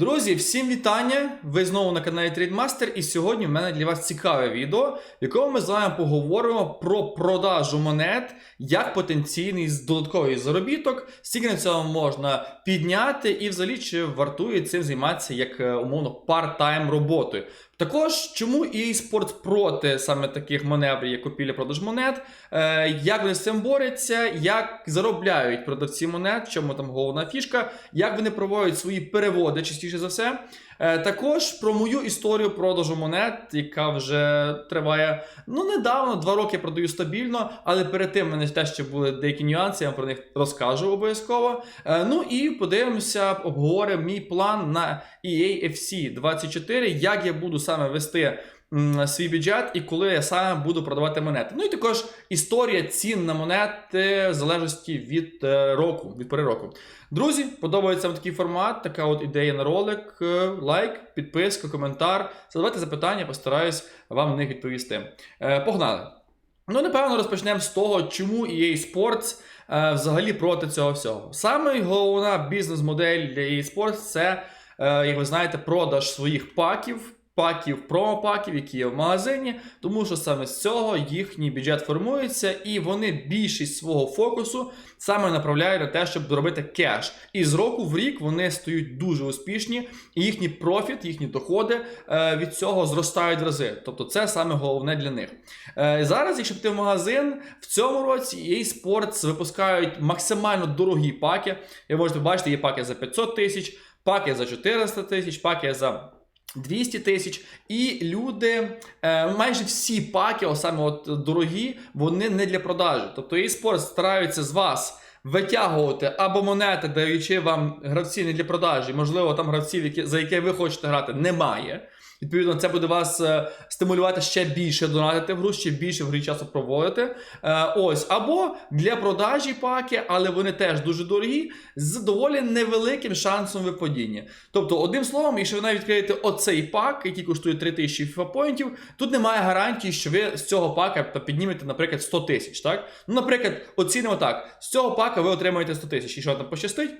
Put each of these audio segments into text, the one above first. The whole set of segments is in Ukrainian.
Друзі, всім вітання! Ви знову на каналі Трейдмастер, і сьогодні в мене для вас цікаве відео, в якому ми з вами поговоримо про продажу монет як потенційний додатковий заробіток, скільки на цьому можна підняти, і взагалі чи вартує цим займатися як е, умовно парт-тайм роботою. Також чому EA Sports проти саме таких маневрів, як купівля-продаж монет, е, як вони з цим борються, як заробляють продавці монет, чому там головна фішка, як вони проводять свої переводи частіше за все. Е, Також про мою історію продажу монет, яка вже триває ну недавно, два роки продаю стабільно, але перед тим в мене теж ще були деякі нюанси, я вам про них розкажу обов'язково. Е, Ну і подивимося, обговоримо мій план на EAFC EA FC 24, як я буду саме вести свій бюджет і коли я саме буду продавати монети. Ну і також історія цін на монети в залежності від е, року, від пори року. Друзі, подобається вам такий формат, така от ідея на ролик. е, Лайк, підписка, коментар. Задавайте запитання, постараюсь вам на них відповісти. Е, Погнали! Ну, напевно, розпочнемо з того, чому EA Sports е, взагалі проти цього всього. Саме головна бізнес-модель для EA Sports це, е, як ви знаєте, продаж своїх паків. Паків, промопаків, які є в магазині, тому що саме з цього їхній бюджет формується, і вони більшість свого фокусу саме направляють на те, щоб робити кеш. І з року в рік вони стають дуже успішні, і їхній профіт, їхні доходи е, від цього зростають в рази. Тобто це саме головне для них. Е, зараз, якщо піти в магазин, в цьому році EA Sports випускають максимально дорогі паки. Ви можете бачити, є паки за 500 тисяч, паки за 400 тисяч, паки за 200 тисяч, і люди, е, майже всі паки, о, саме от дорогі, вони не для продажу. Тобто eSports стараються з вас витягувати або монети, даючи вам гравці не для продажі, можливо, там гравців, за які ви хочете грати, немає. Відповідно, це буде вас е, стимулювати ще більше донатити в гру, ще більше в грі часу проводити. Е, ось, або для продажі паки, але вони теж дуже дорогі, з доволі невеликим шансом випадіння. Тобто, одним словом, якщо ви навіть відкриєте оцей пак, який коштує 3000 FIFA поінтів, тут немає гарантії, що ви з цього пака піднімете, наприклад, 100 тисяч. Так? Ну, наприклад, оцінимо так: з цього пака ви отримаєте 100 тисяч, і що там пощастить?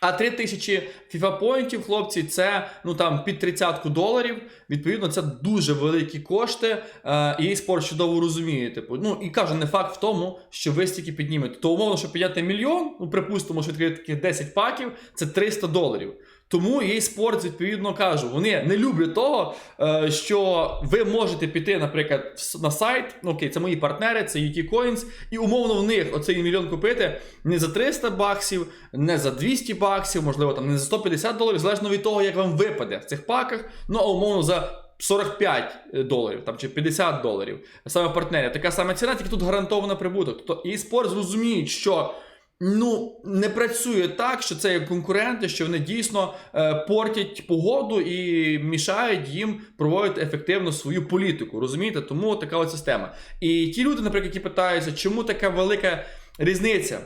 А 3000 FIFA поінтів, хлопці, це ну там під 30 доларів. Відповідно, це дуже великі кошти. Е, і спорт чудово розуміє. Типу, ну і кажу, не факт в тому, що ви стільки піднімете. То умовно, щоб підняти мільйон, ну припустимо, що відкрити таких 10 паків, це 300 доларів. Тому EA Sports, відповідно кажу, вони не люблять того, е, що ви можете піти, наприклад, на сайт, ну окей, це мої партнери, це UT Coins, і умовно в них оцей мільйон купити не за 300 баксів, не за 200 баксів, можливо, там не за 150 доларів, залежно від того, як вам випаде в цих паках, ну а умовно за 45 доларів там, чи 50 доларів. Саме партнерів. Така сама ціна, тільки тут гарантована прибуток. Тобто і спорт зрозуміють, що. Ну, не працює так, що це є конкуренти, що вони дійсно е, портять погоду і мішають їм проводити ефективно свою політику. Розумієте? Тому така от система. І ті люди, наприклад, які питаються, чому така велика різниця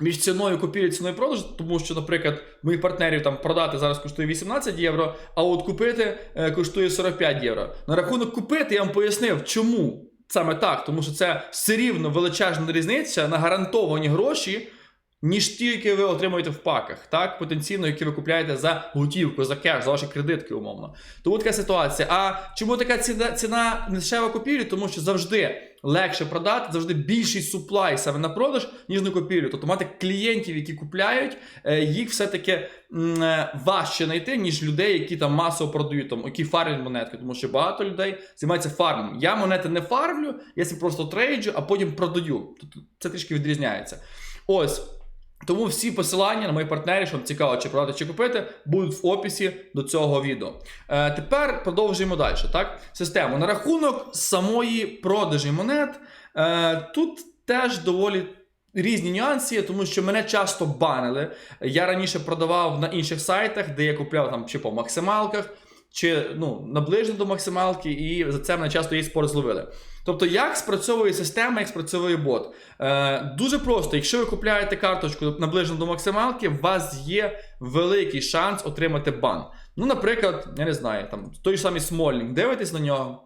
між ціною купівлі ціною продажу, тому що, наприклад, моїх партнерів там продати зараз коштує 18 євро, а от купити е, коштує 45 євро. На рахунок купити я вам пояснив, чому саме так, тому що це все рівно величезна різниця на гарантовані гроші. Ніж ті, які ви отримуєте в паках, так, потенційно, які ви купляєте за готівку, за кеш, за ваші кредитки, умовно. Тому така ситуація. А чому така ціна, ціна дешева купівлі? Тому що завжди легше продати, завжди більший суплай саме на продаж, ніж на купівлю. Тобто мати клієнтів, які купляють, е, їх все-таки е, важче знайти, ніж людей, які там масово продають, там, які фармлять монетки. Тому що багато людей займаються фармом. Я монети не фармлю, я просто трейджу, а потім продаю. Тобто це трішки відрізняється. Ось. Тому всі посилання на мої партнери, що вам цікаво, чи продати, чи купити, будуть в описі до цього відео. Е, тепер продовжуємо далі. Так? Систему. На рахунок самої продажі монет. Е, тут теж доволі. Різні нюанси, тому що мене часто банили. Я раніше продавав на інших сайтах, де я купляв там чи по максималках, чи ну, наближено до максималки, і за це мене часто є спор зловили. Тобто, як спрацьовує система, як спрацьовує бот? Е, дуже просто, якщо ви купляєте карточку наближено до максималки, у вас є великий шанс отримати бан. Ну, наприклад, я не знаю, там той ж самий Смольник, дивитесь на нього,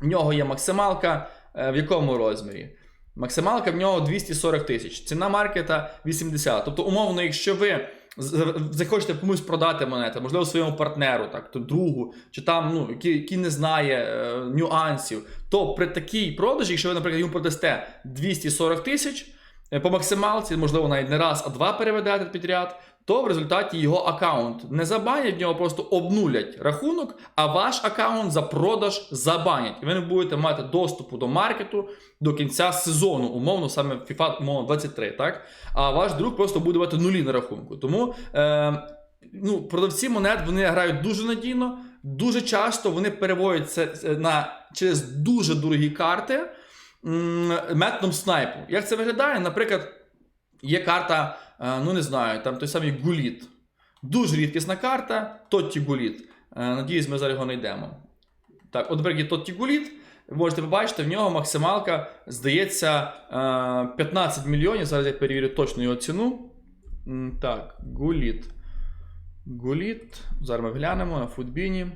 в нього є максималка е, в якому розмірі? Максималка в нього 240 тисяч, ціна маркета 80. Тобто, умовно, якщо ви захочете комусь продати монети, можливо, своєму партнеру, так, то другу, чи там, ну, який, який не знає е, нюансів, то при такій продажі, якщо ви, наприклад, йому продасте 240 тисяч е, по максималці, можливо, навіть не раз, а два переведете підряд, то в результаті його аккаунт не забанять, в нього просто обнулять рахунок, а ваш аккаунт за продаж забанять. І ви не будете мати доступу до маркету до кінця сезону, умовно, саме FIFA умовно 23, так? А ваш друг просто буде мати нулі на рахунку. Тому е, ну, продавці монет вони грають дуже надійно, дуже часто вони переводять це е, на через дуже дорогі карти методом снайпу. Як це виглядає? Наприклад, є карта, ну не знаю, там той самий Гуліт. Дуже рідкісна карта, Тотті Гуліт. Е, Надіюсь, ми зараз його знайдемо. Так, от наприклад, Тотті Гуліт. Ви можете побачити, в нього максималка, здається, е, 15 мільйонів. Зараз я перевірю точно його ціну. Так, Гуліт. Гуліт. Зараз ми глянемо на футбіні.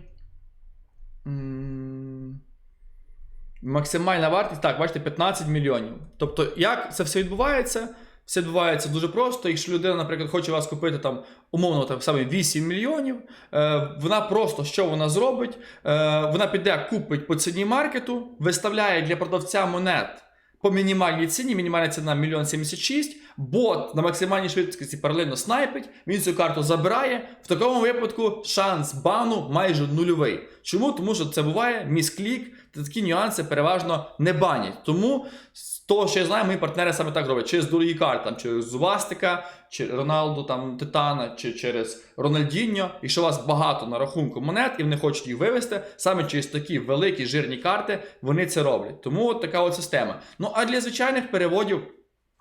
Максимальна вартість, так, бачите, 15 мільйонів. Тобто, як це все відбувається? Все відбувається дуже просто. Якщо людина, наприклад, хоче вас купити там умовно там саме 8 мільйонів, е, вона просто що вона зробить? Е, вона піде, купить по ціні маркету, виставляє для продавця монет по мінімальній ціні, мінімальна ціна 1 мільйон 76, бот на максимальній швидкості паралельно снайпить, він цю карту забирає. В такому випадку шанс бану майже нульовий. Чому? Тому що це буває місклік, та такі нюанси переважно не банять. Тому того, що я знаю, мої партнери саме так роблять. Через дорогі карти, там, через Зубастика, чи Роналду, там, Титана, чи через Рональдіньо. Якщо у вас багато на рахунку монет і вони хочуть їх вивести, саме через такі великі жирні карти вони це роблять. Тому от така от система. Ну а для звичайних переводів.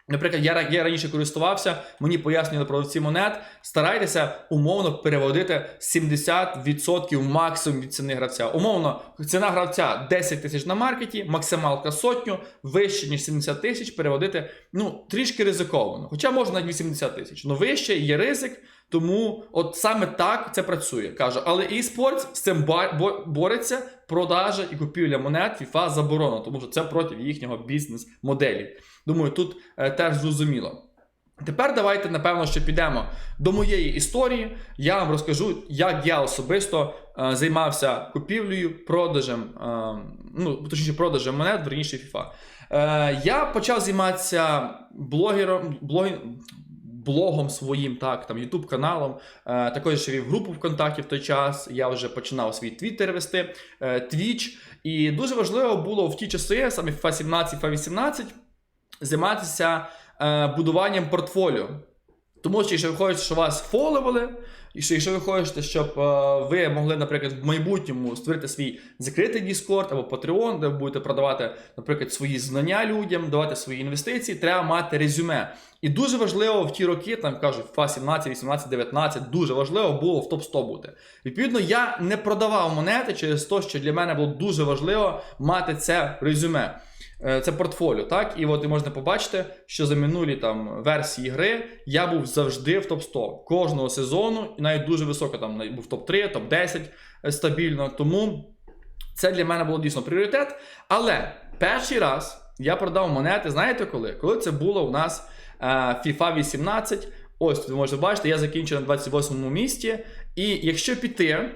Наприклад, я, я раніше користувався, мені пояснювали продавці монет. Старайтеся умовно переводити 70% максимум від ціни гравця. Умовно, ціна гравця 10 тисяч на маркеті, максималка сотню, вище ніж 70 тисяч переводити ну трішки ризиковано. Хоча можна навіть 80 тисяч. Ну вище є ризик, тому от саме так це працює. Кажу, але eSports з цим бореться. Продажа і купівля монет FIFA заборонено, тому що це проти їхнього бізнес-моделі. Думаю, тут е, теж зрозуміло. Тепер давайте, напевно, що підемо до моєї історії. Я вам розкажу, як я особисто е, займався купівлею, продажем, е, ну, точніше, продажем монет, верніше FIFA. Е, я почав займатися блогером, блогі- блогом своїм, так, там, YouTube каналом. Е, також ще вів групу ВКонтакті в той час. Я вже починав свій твіттер вести, е, Twitch. І дуже важливо було в ті часи, саме FIFA 17, FIFA 18, займатися е, будуванням портфоліо. Тому що якщо ви хочете, щоб вас фоловили, і що якщо ви хочете, щоб е, ви могли, наприклад, в майбутньому створити свій закритий Discord або Patreon, де ви будете продавати, наприклад, свої знання людям, давати свої інвестиції, треба мати резюме. І дуже важливо в ті роки, там кажуть, FA 17, 18, 19, дуже важливо було в топ-100 бути. Відповідно, я не продавав монети через те, що для мене було дуже важливо мати це резюме. Е, Це портфоліо, так? І от ви можете побачити, що за минулі там версії гри я був завжди в топ-100 кожного сезону, і навіть дуже високо там був топ-3, топ-10 е, стабільно. Тому це для мене було дійсно пріоритет. Але перший раз я продав монети, знаєте коли? Коли це було у нас е, FIFA 18. Ось ви можете бачити, я закінчив на 28-му місці. І якщо піти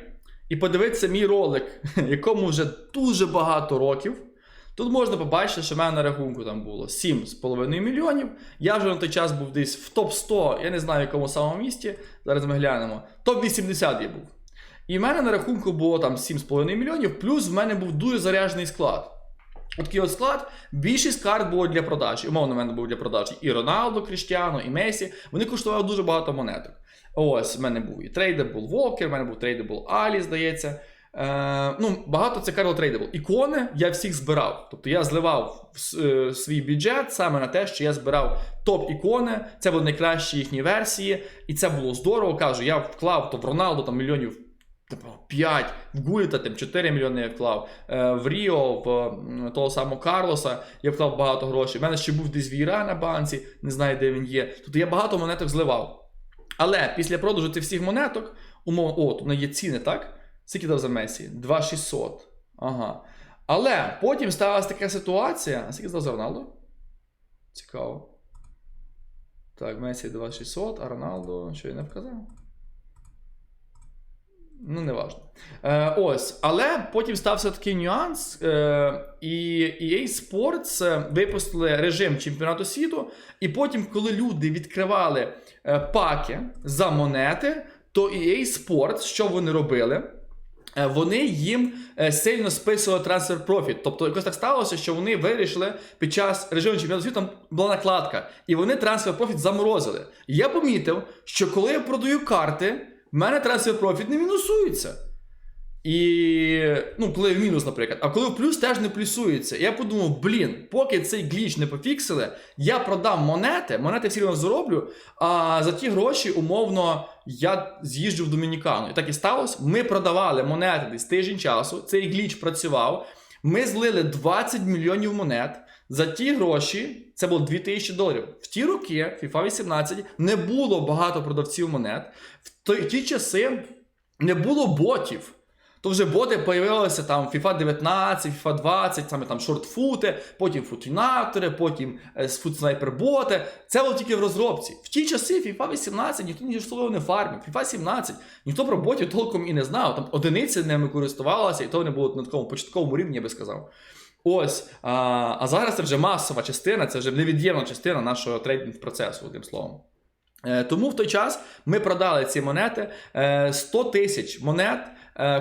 і подивитися мій ролик, якому вже дуже багато років. Тут можна побачити, що в мене на рахунку там було 7,5 мільйонів. Я вже на той час був десь в топ-100, я не знаю в якому самому місті. Зараз ми глянемо. Топ-80 я був. І в мене на рахунку було там 7,5 мільйонів, плюс в мене був дуже заряджений склад. От такий от склад, більшість карт було для продажі. Умовно, в мене був для продажі і Роналдо, Кріштіано, і Месі. Вони коштували дуже багато монеток. Ось, в мене був і Tradable Walker, в мене був Tradable Ali, здається. Е, ну, багато це Карл Трейдабл. Ікони я всіх збирав. Тобто я зливав е, свій бюджет саме на те, що я збирав топ-ікони, це були найкращі їхні версії, і це було здорово. Кажу, я вклав то в Роналду там мільйонів. типу, 5, в Гуліта там 4 мільйони я вклав, е, в Ріо, в того самого Карлоса я вклав багато грошей. У мене ще був десь Віра на банці, не знаю, де він є. Тобто я багато монеток зливав. Але після продажу цих всіх монеток, умовно, о, тут є ціни, так? Скільки дав за Месі? 2600. Ага. Але потім сталася така ситуація. А скільки здав за Роналду? Цікаво. Так, Месі 2600, а Роналдо, що я не вказав? Ну, не важно. Е, ось, але потім стався такий нюанс, е, і EA Sports е, випустили режим чемпіонату світу, і потім, коли люди відкривали е, паки за монети, то EA Sports, що вони робили? Е, Вони їм е, сильно списували трансфер профіт. Тобто якось так сталося, що вони вирішили під час режиму чемпіонату світу там була накладка, і вони трансфер профіт заморозили. Я помітив, що коли я продаю карти, в мене трансфер профіт не мінусується. І ну, коли в мінус, наприклад, а коли в плюс теж не плюсується. Я подумав, блін, поки цей гліч не пофіксили, я продам монети, монети всі одно зароблю, а за ті гроші, умовно, я з'їжджу в Домінікану. І так і сталося. Ми продавали монети десь тиждень часу, цей гліч працював. Ми злили 20 мільйонів монет. За ті гроші це було 2000 доларів. В ті роки, FIFA 18, не було багато продавців монет. В ті часи не було ботів. То вже боти появилися там FIFA 19, FIFA 20, саме там шортфути, потім футінатори, потім е, футснайпер-боти. Це було тільки в розробці. В ті часи FIFA 18 ніхто ні слово не фармив. FIFA 17 ніхто про ботів толком і не знав. Там одиниці ними користувалися, і то вони були на такому початковому рівні, я би сказав. Ось. А, а зараз це вже масова частина, це вже невід'ємна частина нашого трейдинг процесу, одним словом. Е, Тому в той час ми продали ці монети. Е, 100 тисяч монет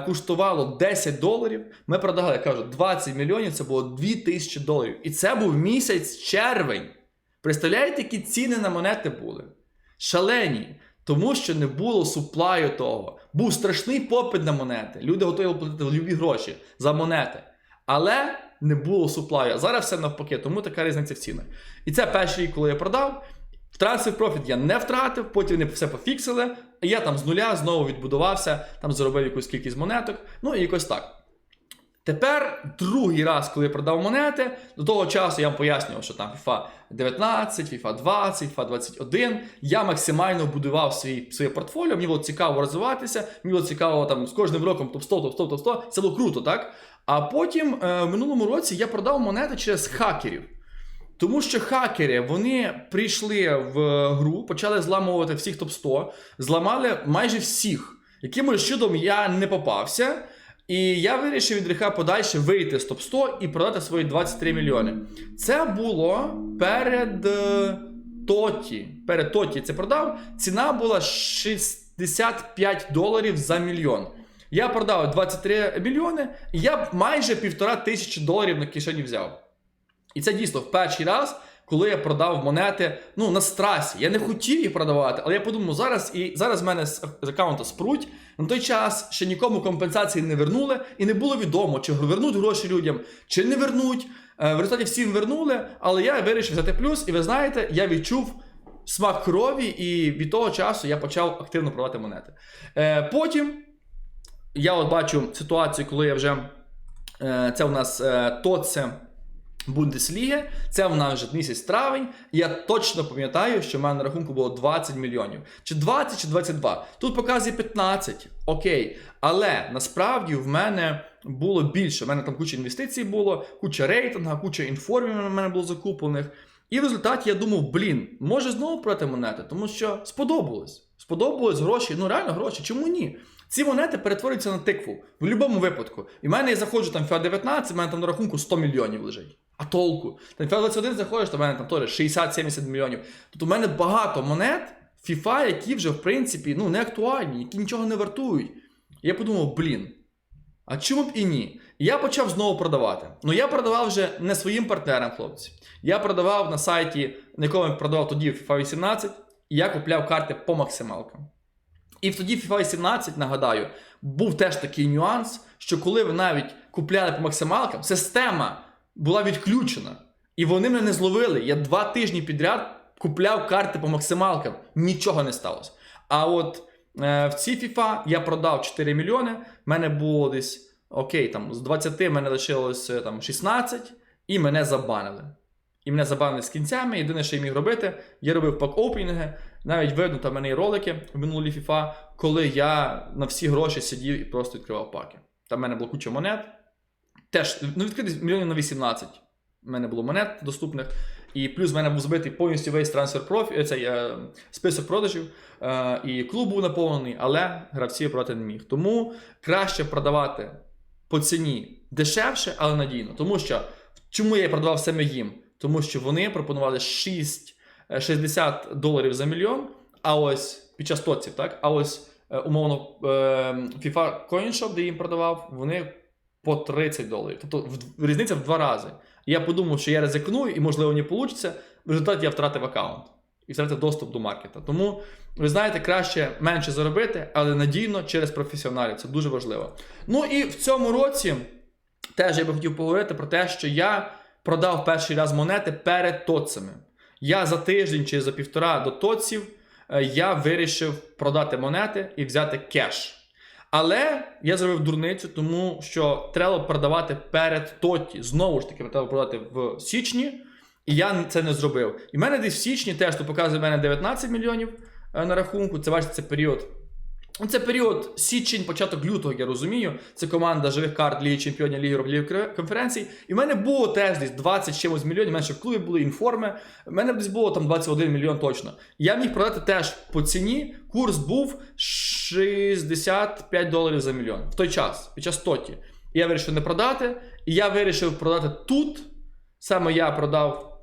коштувало 10 доларів. Ми продали, я кажу, 20 мільйонів, це було 2 тисячі доларів. І це був місяць червень. Представляєте, які ціни на монети були? Шалені. Тому що не було суплаю того. Був страшний попит на монети. Люди готові платити любі гроші за монети. Але не було суплаю. Зараз все навпаки, тому така різниця в цінах. І це перший рік, коли я продав. Трансфер профіт я не втратив, потім вони все пофіксили. Я там з нуля знову відбудувався, там заробив якусь кількість монеток. Ну і якось так. Тепер другий раз, коли я продав монети, до того часу я вам пояснював, що там FIFA 19, FIFA 20, FIFA 21. Я максимально будував свій, своє портфоліо, мені було цікаво розвиватися, мені було цікаво там з кожним роком топ 100, топ 100, топ 100. Це було круто, так? А потім е, в минулому році я продав монети через хакерів. Тому що хакери вони прийшли в гру, почали зламувати всіх топ 100 зламали майже всіх. Якимось чудом я не попався. І я вирішив від гріха подальше вийти з топ 100 і продати свої 23 мільйони. Це було перед е, Тоті. Перед Тоті це продав. Ціна була 65 доларів за мільйон. Я продав 23 мільйони, і я майже півтора тисячі доларів на кишені взяв. І це дійсно в перший раз, коли я продав монети ну, на страсі. Я не хотів їх продавати, але я подумав, зараз і зараз мене з з аккаунта спруть. На той час ще нікому компенсації не вернули, і не було відомо, чи вернуть гроші людям, чи не вернуть. Е, В результаті всім вернули, але я вирішив взяти плюс, і ви знаєте, я відчув смак крові, і від того часу я почав активно продавати монети. Е, Потім я от бачу ситуацію, коли я вже е, це у нас е, ТОЦЕ Бундесліги. Це в нас вже місяць травень. Я точно пам'ятаю, що в мене на рахунку було 20 мільйонів. Чи 20, чи 22. Тут показує 15. Окей. Але насправді в мене було більше. У мене там куча інвестицій було, куча рейтинга, куча інформів в мене було закуплених. І в результаті я думав, блін, може знову продати монети, тому що сподобалось. Сподобалось гроші, ну реально гроші, чому ні? Ці монети перетворюються на тикву в будь-якому випадку. І в мене я заходжу там FIFA 19, в мене там на рахунку 100 мільйонів лежить. А толку? Там FIFA 21 заходиш, то в мене там теж 60-70 мільйонів. Тобто в мене багато монет FIFA, які вже в принципі ну, не актуальні, які нічого не вартують. Я подумав, блін, а чому б і ні? Я почав знову продавати. Ну я продавав вже не своїм партнерам, хлопці. Я продавав на сайті, на якому я продавав тоді FIFA 18, і я купляв карти по максималкам. І тоді FIFA 17, нагадаю, був теж такий нюанс, що коли ви навіть купляли по максималкам, система була відключена. І вони мене не зловили. Я два тижні підряд купляв карти по максималкам. Нічого не сталося. А от е, в цій FIFA я продав 4 мільйони. В мене було десь окей, там з 20 в мене лишилось е, там 16, і мене забанили. І мене забанили з кінцями. Єдине, що я міг робити, я робив пак-опінги. Навіть видно, там мене є ролики в минулій FIFA, коли я на всі гроші сидів і просто відкривав паки. Там в мене була куча монет. Теж, ну відкрити мільйонів на 18. У мене було монет доступних. І плюс в мене був збитий повністю весь трансфер профі, цей е, список продажів, е, і клуб був наповнений, але гравці продати не міг. Тому краще продавати по ціні дешевше, але надійно. Тому що чому я продавав саме їм? Тому що вони пропонували 6, е, 60 доларів за мільйон, а ось під час тоців, так? А ось е, умовно е, FIFA Coin Shop, де їм продавав, вони по 30 доларів. Тобто різниця в два рази. Я подумав, що я ризикную і, можливо, не вийде. В результаті я втратив аккаунт і втратив доступ до маркета. Тому, ви знаєте, краще менше заробити, але надійно через професіоналів. Це дуже важливо. Ну і в цьому році теж я би хотів поговорити про те, що я продав перший раз монети перед тоцами. Я за тиждень чи за півтора до тоців е, я вирішив продати монети і взяти кеш. Але я зробив дурницю, тому що треба продавати перед тоті. Знову ж таки, треба продати в січні, і я це не зробив. І в мене десь в січні теж то показує в мене 19 мільйонів е, на рахунку. Це бачите, це період. Це період січень, початок лютого, я розумію. Це команда живих карт Ліги Чемпіонів Ліги Європейських конференцій. І в мене було теж десь 20 чимось мільйонів. У мене в клубі були інформи. У мене десь було там 21 мільйон точно. Я міг продати теж по ціні. Курс був 65 доларів за мільйон в той час, під час тоті. І я вирішив не продати. І я вирішив продати тут. Саме я продав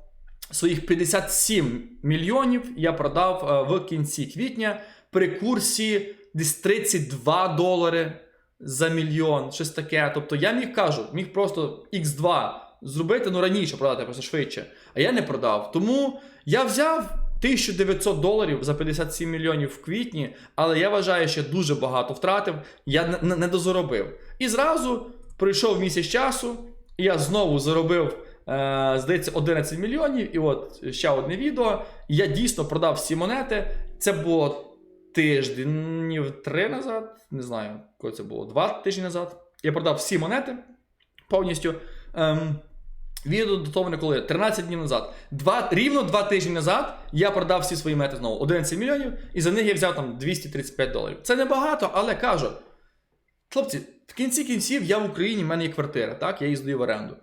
своїх 57 мільйонів. Я продав е, в кінці квітня при курсі десь 32 долари за мільйон, щось таке. Тобто я міг кажу, міг просто X2 зробити, ну раніше продати, просто швидше. А я не продав. Тому я взяв 1900 доларів за 57 мільйонів в квітні, але я вважаю, що дуже багато втратив, я не дозаробив. І зразу пройшов місяць часу, і я знову заробив. е, Здається, 11 мільйонів, і от ще одне відео. Я дійсно продав всі монети. Це було тижденів три назад, не знаю, коли це було, два тижні назад. Я продав всі монети повністю. Ем, відео датоване коли? 13 днів назад. Два, рівно два тижні назад я продав всі свої монети знову 11 мільйонів, і за них я взяв там 235 доларів. Це небагато, але кажу. Хлопці, в кінці кінців я в Україні, в мене є квартира, так? Я її здаю в оренду.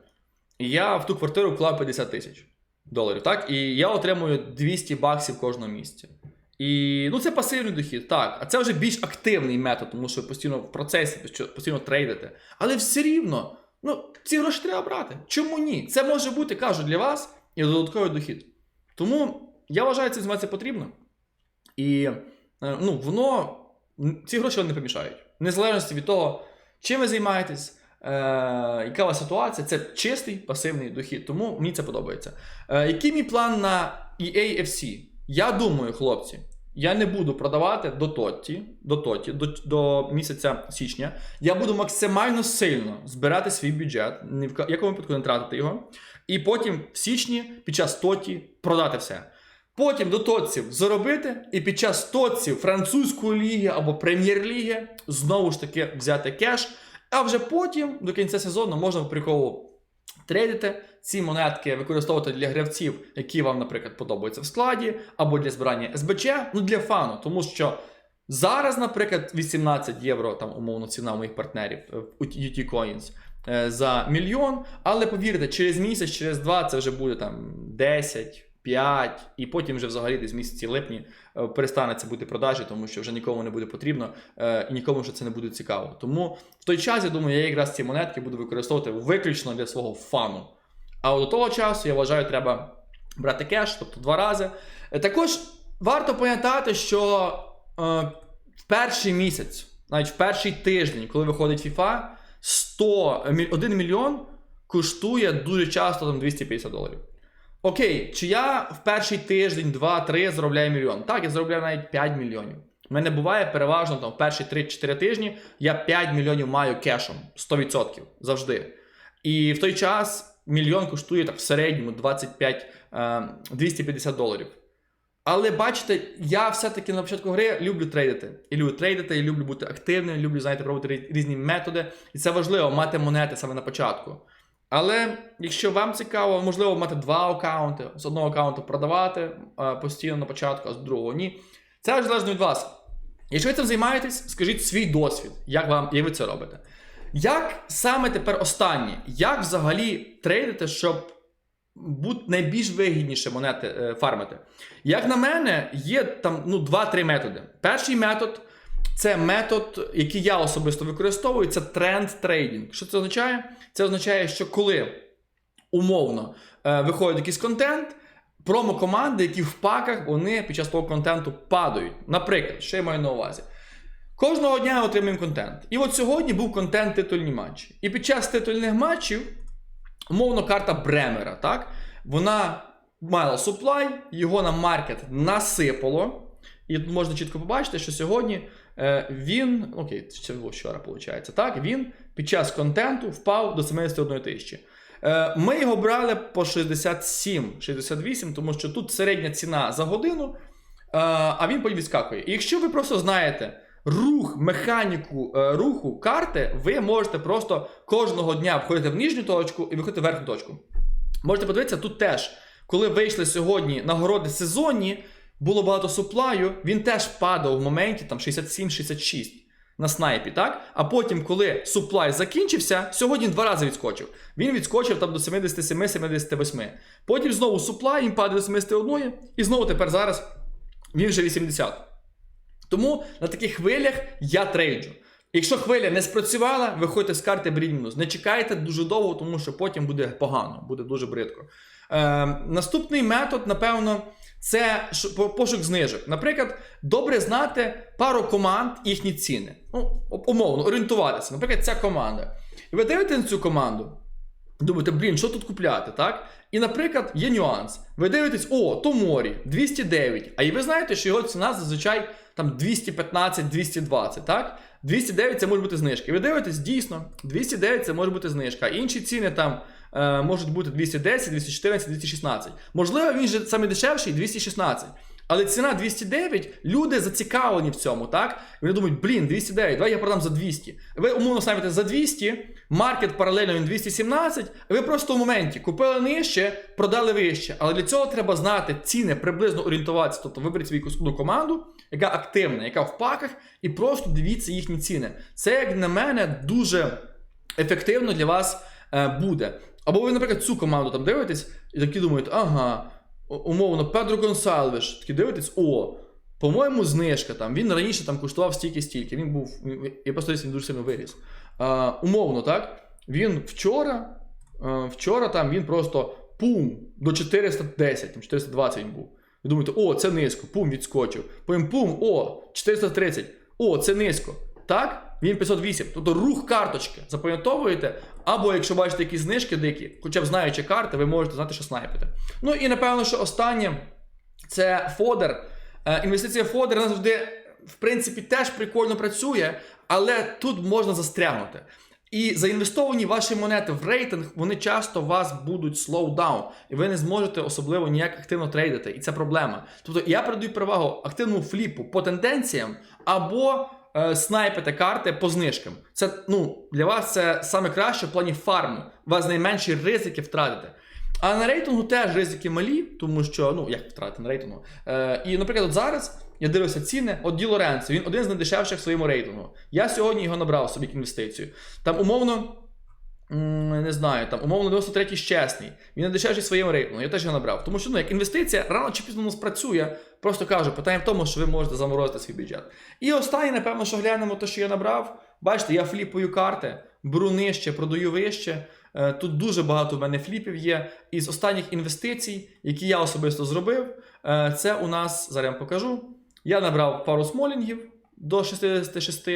І я в ту квартиру вклав 50 тисяч доларів, так? І я отримую 200 баксів кожного місяця. І ну, це пасивний дохід, так. А це вже більш активний метод, тому що ви постійно в процесі, постійно трейдите. Але все рівно, ну, ці гроші треба брати. Чому ні? Це може бути, кажу, для вас і додатковий дохід. Тому я вважаю, цим займатися потрібно. І е, ну, воно, ці гроші вам не помішають. Незалежно від того, чим ви займаєтесь, е, яка у вас ситуація, це чистий пасивний дохід. Тому мені це подобається. Е, який мій план на E EA FC? Я думаю, хлопці, я не буду продавати до тоті, до, тоті, до, до місяця січня. Я буду максимально сильно збирати свій бюджет, ні в якому випадку не тратити його. І потім в січні під час тоті продати все. Потім до тотців заробити, і під час тотців французької ліги або прем'єр-ліги знову ж таки взяти кеш. А вже потім до кінця сезону можна приколу трейдити ці монетки, використовувати для гравців, які вам, наприклад, подобаються в складі, або для збирання СБЧ, ну для фану, тому що. Зараз, наприклад, 18 євро, там умовно ціна моїх партнерів е, UT Coins е, за мільйон. Але повірте, через місяць, через два це вже буде там 10, 5, і потім вже взагалі десь місяці липні е, перестане це бути продажі, тому що вже нікому не буде потрібно е, і нікому вже це не буде цікаво. Тому в той час, я думаю, я якраз ці монетки буду використовувати виключно для свого фану. А от до того часу, я вважаю, треба брати кеш, тобто два рази. Е, Також варто пам'ятати, що в перший місяць, навіть в перший тиждень, коли виходить FIFA, 100, 1 мільйон коштує дуже часто там 250 доларів. Окей, чи я в перший тиждень, 2-3 заробляю мільйон? Так, я заробляю навіть 5 мільйонів. У мене буває переважно там в перші 3-4 тижні я 5 мільйонів маю кешом 100% завжди. І в той час мільйон коштує так в середньому 25 е, 250 доларів. Але бачите, я все-таки на початку гри люблю трейдити. І люблю трейдити, і люблю бути активним, люблю, знаєте, пробувати різні методи. І це важливо мати монети саме на початку. Але якщо вам цікаво, можливо, мати два аккаунти, з одного аккаунту продавати е, постійно на початку, а з другого ні. Це залежно від вас. Якщо ви цим займаєтесь, скажіть свій досвід, як вам як ви це робите. Як саме тепер останнє? Як взагалі трейдити, щоб будуть найбільш вигідніше монети е, фармити. Як на мене, є там ну, 2-3 методи. Перший метод це метод, який я особисто використовую, це тренд трейдинг. Що це означає? Це означає, що коли умовно е, виходить якийсь контент, промо-команди, які в паках, вони під час того контенту падають. Наприклад, що я маю на увазі? Кожного дня отримуємо контент. І от сьогодні був контент титульні матчі. І під час титульних матчів, умовно, карта Бремера, так? Вона мала суплай, його на маркет насипало. І тут можна чітко побачити, що сьогодні він, окей, це було вчора, виходить, так, він під час контенту впав до 71 тисячі. Е, ми його брали по 67-68, тому що тут середня ціна за годину, е, а він потім відскакує. І якщо ви просто знаєте рух, механіку е, руху карти, ви можете просто кожного дня входити в нижню точку і виходити в верхню точку. Можете подивитися, тут теж, коли вийшли сьогодні нагороди сезонні, було багато суплаю, він теж падав в моменті там 67-66 на снайпі, так? А потім, коли суплай закінчився, сьогодні два рази відскочив. Він відскочив там до 77-78. Потім знову суплай, він падає до 71, і знову тепер зараз він вже 80. Тому на таких хвилях я трейджу. Якщо хвиля не спрацювала, виходьте з карти брід. Не чекайте дуже довго, тому що потім буде погано, буде дуже бридко. Е, наступний метод, напевно, це пошук знижок. Наприклад, добре знати пару команд їхні ціни. Ну, умовно, орієнтуватися. Наприклад, ця команда. І ви дивитесь на цю команду, думаєте, блін, що тут купляти, так? І, наприклад, є нюанс. Ви дивитесь, о, Томорі 209. А і ви знаєте, що його ціна зазвичай там 215-220, так? 209 це може бути знижка. І ви дивитесь, дійсно, 209 це може бути знижка. А Інші ціни там е, можуть бути 210, 214, 216. Можливо, він же саме дешевший 216. Але ціна 209, люди зацікавлені в цьому, так? Вони думають, блін, 209, давай я продам за 200. Ви умовно ставите за 200, маркет паралельно він 217, і ви просто в моменті купили нижче, продали вище. Але для цього треба знати ціни, приблизно орієнтуватися. Тобто виберіть свою одну команду, яка активна, яка в паках, і просто дивіться їхні ціни. Це, як на мене, дуже ефективно для вас е, буде. Або ви, наприклад, цю команду там дивитесь і такі думаєте, ага, умовно, Педро Гонсалвеш, такі дивитесь, о, по-моєму, знижка там. Він раніше там коштував стільки-стільки. Він був. Я просто він дуже сильно виріс. А, умовно, так? Він вчора, вчора там він просто пум до 410, там 420 він був. Ви думаєте, о, це низько, пум відскочив. Потім пум, о, 430, о, це низько. Так? Він 508. Тобто рух карточки запам'ятовуєте, або якщо бачите якісь знижки дикі, хоча б знаючи карти, ви можете знати, що снайпити. Ну і напевно, що останнє це фодер. Е, Інвестиція фодер вона завжди, в принципі, теж прикольно працює, але тут можна застрягнути. І заінвестовані ваші монети в рейтинг, вони часто вас будуть down, і ви не зможете особливо ніяк активно трейдити. І це проблема. Тобто я передаю перевагу активному фліпу по тенденціям або е, снайпити карти по знижкам. Це ну, для вас це саме краще в плані фарму. У вас найменші ризики втратити. А на рейтингу теж ризики малі, тому що, ну, як втратити на рейтингу. Е, і, наприклад, от зараз я дивився ціни, от Ді Лоренцо, він один з найдешевших в своєму рейтингу. Я сьогодні його набрав собі як інвестицію. Там умовно. Не знаю, там умовно 93-й щесний. Він найдешевший в своєму рейтингу. Я теж його набрав. Тому що ну, як інвестиція рано чи пізно у нас працює. Просто кажу, питання в тому, що ви можете заморозити свій бюджет. І останнє, напевно, що глянемо те, що я набрав. Бачите, я фліпую карти, беру нижче, продаю вище. Е, Тут дуже багато в мене фліпів є. Із останніх інвестицій, які я особисто зробив, е, це у нас, зараз я вам покажу. Я набрав пару смолінгів до 66.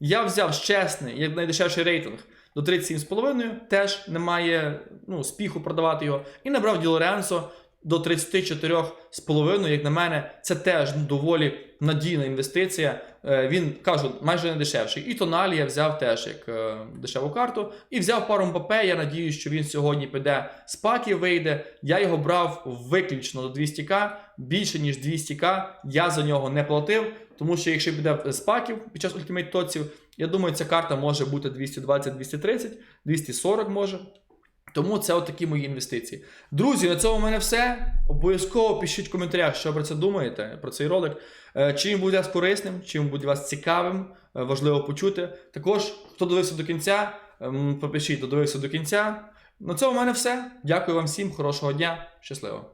Я взяв чесний, як найдешевший рейтинг до 37,5, теж немає ну, спіху продавати його. І набрав Ді Лоренцо до 34,5, як на мене, це теж доволі надійна інвестиція. Е, Він кажу, майже не дешевший. І Тоналі я взяв теж як е, дешеву карту. І взяв пару Мбапе. Я надію, що він сьогодні піде з паків, вийде. Я його брав виключно до 200к, більше ніж 200к. Я за нього не платив. Тому що якщо піде з паків під час ультимейт тоців, я думаю, ця карта може бути 220-230, 240 може. Тому це от такі мої інвестиції. Друзі, на цьому в мене все. Обов'язково пишіть в коментарях, що про це думаєте, про цей ролик. Е, Чи він буде вас корисним, чи він буде вас цікавим, е, важливо почути. Також, хто дивився до кінця, ем, попишіть, додивився до кінця. На цьому в мене все. Дякую вам всім, хорошого дня, щасливо!